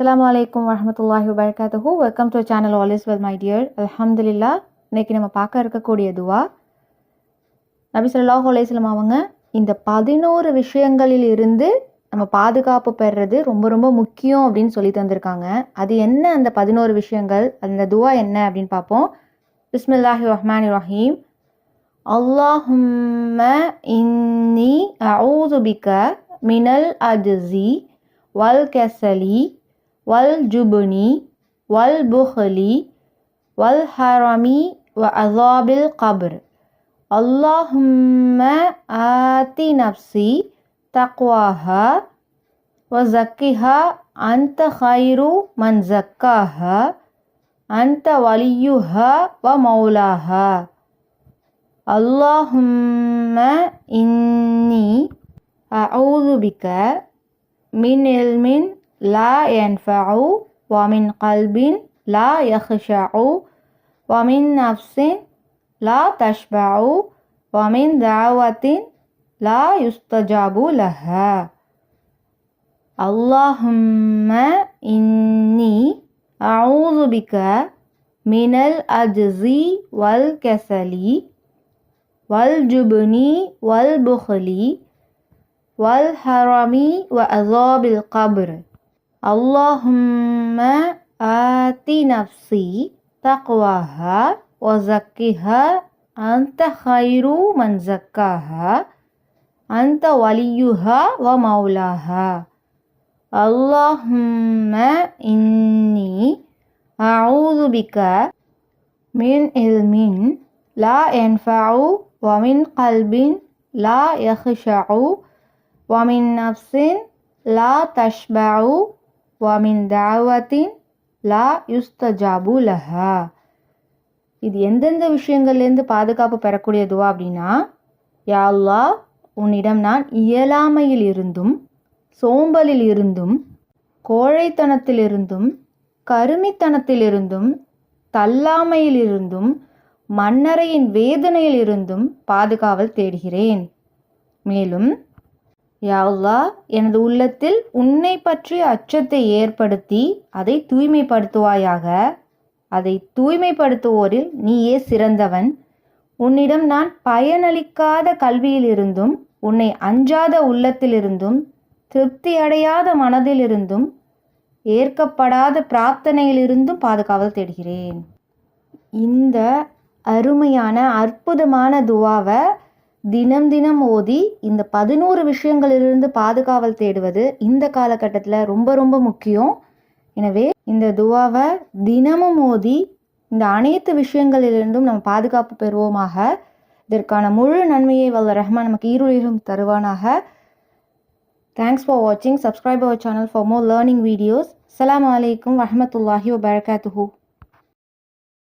அஸ்லாம் வலைக்கம் வரமத்துல்லாஹி வபரகாத்துஹு welcome to channel all is well my dear அலமதுல்லா இன்னைக்கு நம்ம பார்க்க இருக்கக்கூடிய துவா. நபி ஸல்லல்லாஹு அலையம் அவங்க இந்த பதினோரு விஷயங்களில் இருந்து நம்ம பாதுகாப்பு பெறுறது ரொம்ப ரொம்ப முக்கியம் அப்படின்னு சொல்லி தந்திருக்காங்க. அது என்ன அந்த பதினோரு விஷயங்கள்? அந்த துவா என்ன அப்படின்னு பார்ப்போம். பிஸ்மில்லாஹி ரஹ்மான் ரஹீம். அல்லாஹும்ம இன்னி அஊது மினல் அஜ்ஸி வல் கெசலி والجبن والبخل والحرم وعذاب القبر. اللهم آت نفسي تقواها وزكها أنت خير من زكاها أنت وليها ومولاها. اللهم إني أعوذ بك من علم لا ينفع ومن قلب لا يخشع ومن نفس لا تشبع ومن دعوة لا يستجاب لها. اللهم إني أعوذ بك من العجز والكسل والجبن والبخل والحرم وعذاب القبر. اللهم آت نفسي تقواها وزكها. أنت خير من زكاها. أنت وليها ومولاها. اللهم إني أعوذ بك من علم لا ينفع ومن قلب لا يخشع ومن نفس لا تشبع வாமின் தாவத்தின் லா யுஸ்தஜாபு லஹா இது எந்தெந்த விஷயங்கள்லேருந்து பாதுகாப்பு பெறக்கூடிய துவா அப்படின்னா யாழ்லா உன்னிடம் நான் இயலாமையில் இருந்தும் சோம்பலில் இருந்தும் கோழைத்தனத்திலிருந்தும் கருமித்தனத்திலிருந்தும் தள்ளாமையிலிருந்தும் மன்னரையின் வேதனையிலிருந்தும் பாதுகாவல் தேடுகிறேன். மேலும் யாவ்லா எனது உள்ளத்தில் உன்னை பற்றிய அச்சத்தை ஏற்படுத்தி அதை தூய்மைப்படுத்துவாயாக. அதை தூய்மைப்படுத்துவோரில் நீயே சிறந்தவன். உன்னிடம் நான் பயனளிக்காத கல்வியிலிருந்தும் உன்னை அஞ்சாத உள்ளத்திலிருந்தும் திருப்தி அடையாத மனதிலிருந்தும் ஏற்கப்படாத பிரார்த்தனையிலிருந்தும் பாதுகாவல் தேடுகிறேன். இந்த அருமையான அற்புதமான துவாவை தினம் தினம் ஓதி இந்த பதினோரு விஷயங்களிலிருந்து பாதுகாவல் தேடுவது இந்த காலகட்டத்தில் ரொம்ப ரொம்ப முக்கியம். எனவே இந்த துவாவை தினமும் ஓதி இந்த அனைத்து விஷயங்களிலிருந்தும் நம்ம பாதுகாப்பு பெறுவோமாக. இதற்கான முழு நன்மையை வல்ல ரஹ்மான் நமக்கு ஈருளிலும் தருவானாக. தேங்க்ஸ் ஃபார் வாட்சிங் subscribe our channel for more learning videos அலாம் வலைக்கம் வரமத்துல்லாஹி வபர்காத்துஹூ